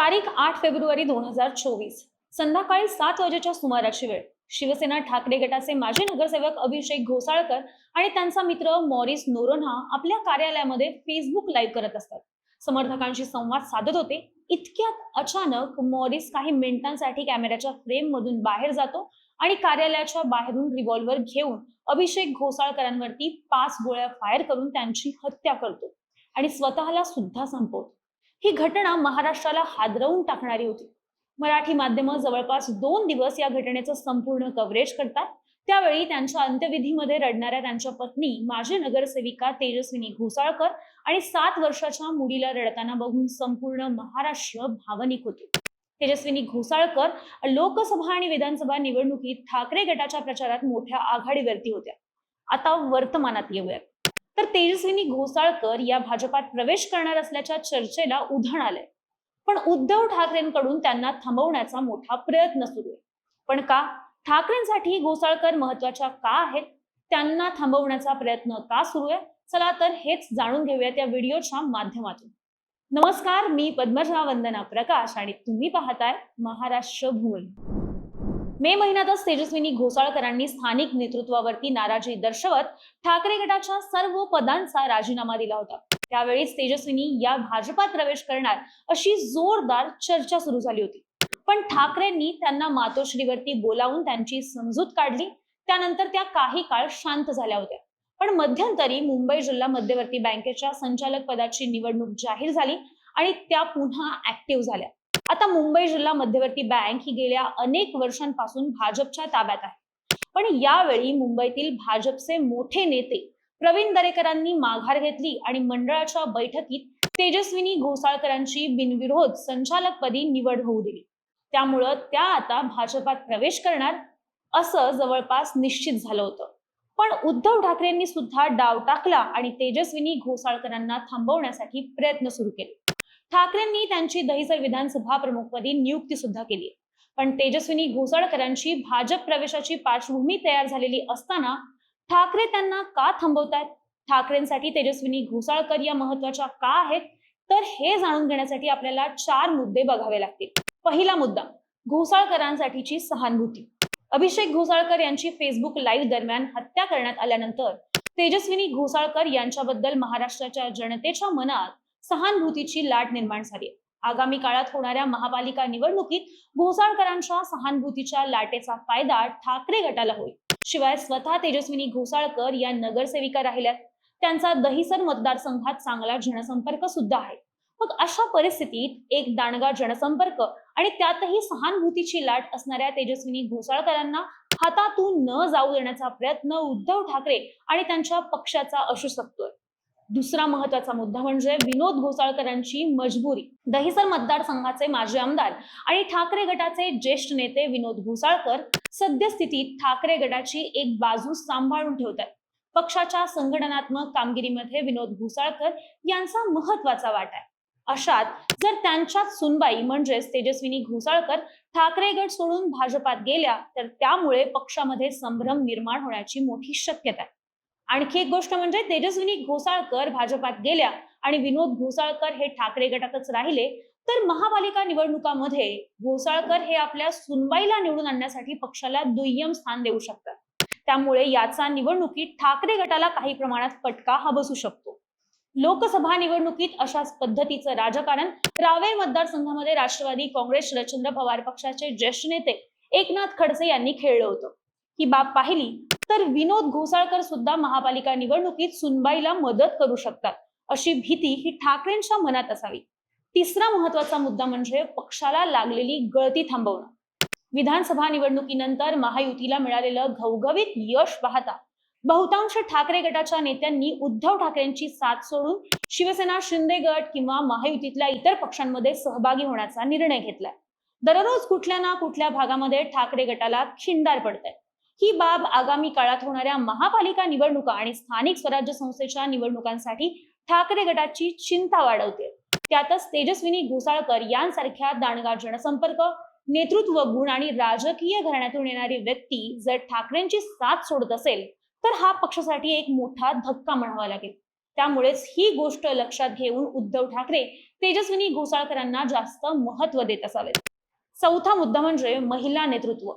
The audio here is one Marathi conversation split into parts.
तारीख आठ फेब्रुवारी दोन हजार चोवीस. संध्याकाळी सात वाजेच्या सुमाराची वेळ. शिवसेना ठाकरे गटाचे माजी नगरसेवक अभिषेक घोसाळकर आणि त्यांचा मित्र मॉरिस नोरोन्हा आपल्या कार्यालयामध्ये फेसबुक लाईव्ह करत असतात. समर्थकांशी संवाद साधत होते. इतक्यात अचानक मॉरिस काही मिनिटांसाठी कॅमेऱ्याच्या फ्रेम मधून बाहेर जातो आणि कार्यालयाच्या बाहेरून रिव्हॉल्व्हर घेऊन अभिषेक घोसाळकरांवरती पाच गोळ्या फायर करून त्यांची हत्या करतो. आणि स्वतःला सुद्धा संपवतो. ही घटना महाराष्ट्राला हादरवून टाकणारी होती. मराठी माध्यमं जवळपास दोन दिवस या घटनेचं संपूर्ण कव्हरेज करतात. त्यावेळी त्यांच्या अंत्यविधीमध्ये रडणाऱ्या त्यांच्या पत्नी माजी नगरसेविका तेजस्विनी घोसाळकर आणि सात वर्षाच्या मुलीला रडताना बघून संपूर्ण महाराष्ट्र भावनिक होते. तेजस्विनी घोसाळकर लोकसभा आणि विधानसभा निवडणुकीत ठाकरे गटाच्या प्रचारात मोठ्या आघाडीवरती होत्या. आता वर्तमानात येऊयात. तर तेजस्विनी घोसाळकर या भाजपात प्रवेश करणार असल्याच्या चर्चेला उधाण आलंय. पण उद्धव ठाकरेंकडून त्यांना थांबवण्याचा मोठा प्रयत्न सुरू आहे. पण का? ठाकरेंसाठी घोसाळकर महत्त्वाच्या का आहेत? त्यांना थांबवण्याचा प्रयत्न का सुरू आहे? चला तर हेच जाणून घेऊया त्या व्हिडिओच्या माध्यमातून. नमस्कार मी पद्मजा वंदना प्रकाश आणि तुम्ही पाहताय महाराष्ट्र भूमी मे महिन्यातच तेजस्विनी घोसाळकरांनी स्थानिक नेतृत्वावरती नाराजी दर्शवत ठाकरे गटाच्या सर्व पदांचा राजीनामा दिला होता. त्यावेळीच तेजस्विनी या भाजपात प्रवेश करणार अशी जोरदार चर्चा सुरू झाली होती. पण ठाकरेंनी त्यांना मातोश्रीवरती बोलावून त्यांची समजूत काढली. त्यानंतर त्या काही काळ शांत झाल्या होत्या. पण मध्यंतरी मुंबई जिल्हा मध्यवर्ती बँकेच्या संचालक पदाची निवडणूक जाहीर झाली आणि त्या पुन्हा ऍक्टिव्ह झाल्या. आता मुंबई जिल्हा मध्यवर्ती बँक ही गेल्या अनेक वर्षांपासून भाजपच्या ताब्यात आहे. पण यावेळी मुंबईतील भाजपचे मोठे नेते प्रवीण दरेकरांनी माघार घेतली आणि मंडळाच्या बैठकीत तेजस्विनी घोसाळकरांची बिनविरोध संचालकपदी निवड होऊ दिली. त्यामुळं त्या आता भाजपात प्रवेश करणार असं जवळपास निश्चित झालं होतं. पण उद्धव ठाकरेंनी सुद्धा डाव टाकला आणि तेजस्विनी घोसाळकरांना थांबवण्यासाठी प्रयत्न सुरू केले. ठाकरेंनी त्यांची दहिसर विधानसभा प्रमुखपदी नियुक्ती सुद्धा केली. पण तेजस्विनी घोसाळकरांची भाजप प्रवेशाची पार्श्वभूमी तयार झालेली असताना ठाकरे त्यांना का थांबवतायत? ठाकरेंसाठी तेजस्विनी घोसाळकर या महत्त्वाच्या का आहेत? तर हे जाणून घेण्यासाठी आपल्याला चार मुद्दे बघावे लागतील. पहिला मुद्दा घोसाळकरांसाठीची सहानुभूती. अभिषेक घोसाळकर यांची फेसबुक लाईव्ह दरम्यान हत्या करण्यात आल्यानंतर तेजस्विनी घोसाळकर यांच्याबद्दल महाराष्ट्राच्या जनतेच्या मनात सहानुभूतीची लाट निर्माण झाली. आगामी काळात होणाऱ्या महापालिका निवडणुकीत घोसाळकरांच्या सहानुभूतीच्या लाटेचा फायदा ठाकरे गटाला होईल. शिवाय स्वतः तेजस्विनी घोसाळकर या नगरसेविका राहिल्यात. त्यांचा दहिसर मतदारसंघात चांगला जनसंपर्क सुद्धा आहे. मग अशा परिस्थितीत एक दांडगा जनसंपर्क आणि त्यातही सहानुभूतीची लाट असणाऱ्या तेजस्विनी घोसाळकरांना हातातून न जाऊ देण्याचा प्रयत्न उद्धव ठाकरे आणि त्यांच्या पक्षाचा असू शकतोय. दुसरा महत्त्वाचा मुद्दा म्हणजे विनोद घोसाळकरांची मजबुरी. दहिसर मतदारसंघाचे माजी आमदार आणि ठाकरे गटाचे ज्येष्ठ नेते विनोद घोसाळकर सद्यस्थितीत ठाकरे गटाची एक बाजू सांभाळून ठेवतात पक्षाच्या संघटनात्मक कामगिरीमध्ये विनोद घोसाळकर यांचा महत्त्वाचा वाटा आहे. अशात जर त्यांच्याच सुनबाई म्हणजेच तेजस्विनी घोसाळकर ठाकरे गट सोडून भाजपात गेल्या तर त्यामुळे पक्षामध्ये संभ्रम निर्माण होण्याची मोठी शक्यता आहे. आणखी एक गोष्ट म्हणजे तेजस्विनी घोसाळकर भाजपात गेल्या आणि विनोद घोसाळकर हे ठाकरे गटातच राहिले तर महापालिका निवडणुकामध्ये घोसाळकर हे आपल्या सुनबाईला निवडून आणण्यासाठी पक्षाला दुय्यम स्थान देऊ शकतात. त्यामुळे याचा निवडणुकीत ठाकरे गटाला काही प्रमाणात फटका हा बसू शकतो. लोकसभा निवडणुकीत अशाच पद्धतीचं राजकारण रावेर मतदारसंघामध्ये राष्ट्रवादी काँग्रेस शरदचंद्र पवार पक्षाचे ज्येष्ठ नेते एकनाथ खडसे यांनी खेळलं होतं. ही बाब पाहिली तर विनोद घोसाळकर सुद्धा महापालिका निवडणुकीत सुनबाईला मदत करू शकतात अशी भीती ही ठाकरेंच्या मनात असावी. तिसरा महत्त्वाचा मुद्दा म्हणजे पक्षाला लागलेली गळती थांबवणं. विधानसभा निवडणुकीनंतर महायुतीला मिळालेलं घवघवीत यश पाहता बहुतांश ठाकरे गटाच्या नेत्यांनी उद्धव ठाकरेंची साथ सोडून शिवसेना शिंदे गट किंवा महायुतीतल्या इतर पक्षांमध्ये सहभागी होण्याचा निर्णय घेतलाय. दररोज कुठल्या ना कुठल्या भागामध्ये ठाकरे गटाला खिंडार पडत ही बाब आगामी काळात होणाऱ्या महापालिका निवडणुका आणि स्थानिक स्वराज्य संस्थेच्या निवडणुकांसाठी ठाकरे गटाची चिंता वाढवते. त्यातच तेजस्विनी घोसाळकर यांसारख्या दांडगा जनसंपर्क नेतृत्व गुण आणि राजकीय घराण्यातून येणारी व्यक्ती जर ठाकरेंची साथ सोडत असेल तर हा पक्षासाठी एक मोठा धक्का म्हणावा लागेल. त्यामुळेच ही गोष्ट लक्षात घेऊन उद्धव ठाकरे तेजस्विनी घोसाळकरांना जास्त महत्त्व देत असावेत. चौथा मुद्दा म्हणजे महिला नेतृत्व.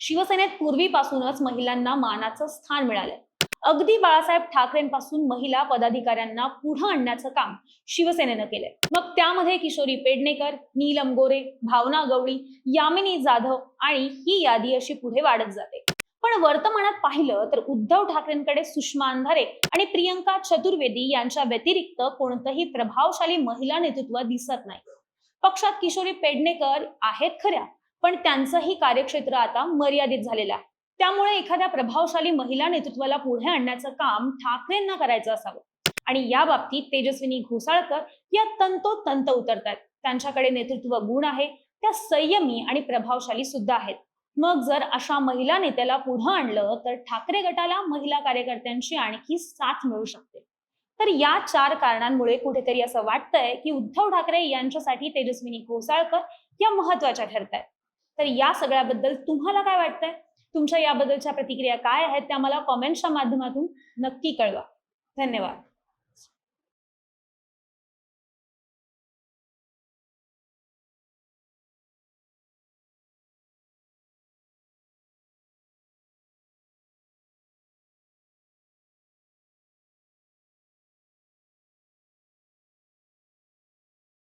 शिवसेनेत पूर्वीपासूनच महिलांना मानाचं स्थान मिळालंय. अगदी बाळासाहेब ठाकरेंपासून महिला पदाधिकाऱ्यांना पुढे आणण्याचं काम शिवसेनेनं केलंय. मग त्यामध्ये किशोरी पेडणेकर नीलम गोरे भावना गवळी यामिनी जाधव आणि ही यादी अशी पुढे वाढत जाते. पण वर्तमानात पाहिलं तर उद्धव ठाकरेंकडे सुषमा अंधारे आणि प्रियंका चतुर्वेदी यांच्या व्यतिरिक्त कोणतंही प्रभावशाली महिला नेतृत्व दिसत नाही. पक्षात किशोरी पेडणेकर आहेत खऱ्या पण त्यांचंही कार्यक्षेत्र आता मर्यादित झालेलं आहे. त्यामुळे एखाद्या प्रभावशाली महिला नेतृत्वाला पुढे आणण्याचं काम ठाकरेंना करायचं असावं. आणि या बाबतीत तेजस्विनी घोसाळकर या तंतोतंत उतरतात त्यांच्याकडे नेतृत्व गुण आहे त्या संयमी आणि प्रभावशाली सुद्धा आहेत. मग जर अशा महिला नेत्याला पुढे आणलं तर ठाकरे गटाला महिला कार्यकर्त्यांची आणखी साथ मिळू शकते. तर या चार कारणांमुळे कुठेतरी असं वाटतंय की उद्धव ठाकरे यांच्यासाठी तेजस्विनी घोसाळकर या महत्त्वाच्या ठरत आहेत तर या सगळ्याबद्दल तुम्हाला काय वाटतंय? तुमच्या याबद्दलच्या प्रतिक्रिया काय आहेत? त्या मला कॉमेंट्सच्या माध्यमातून नक्की कळवा. धन्यवाद.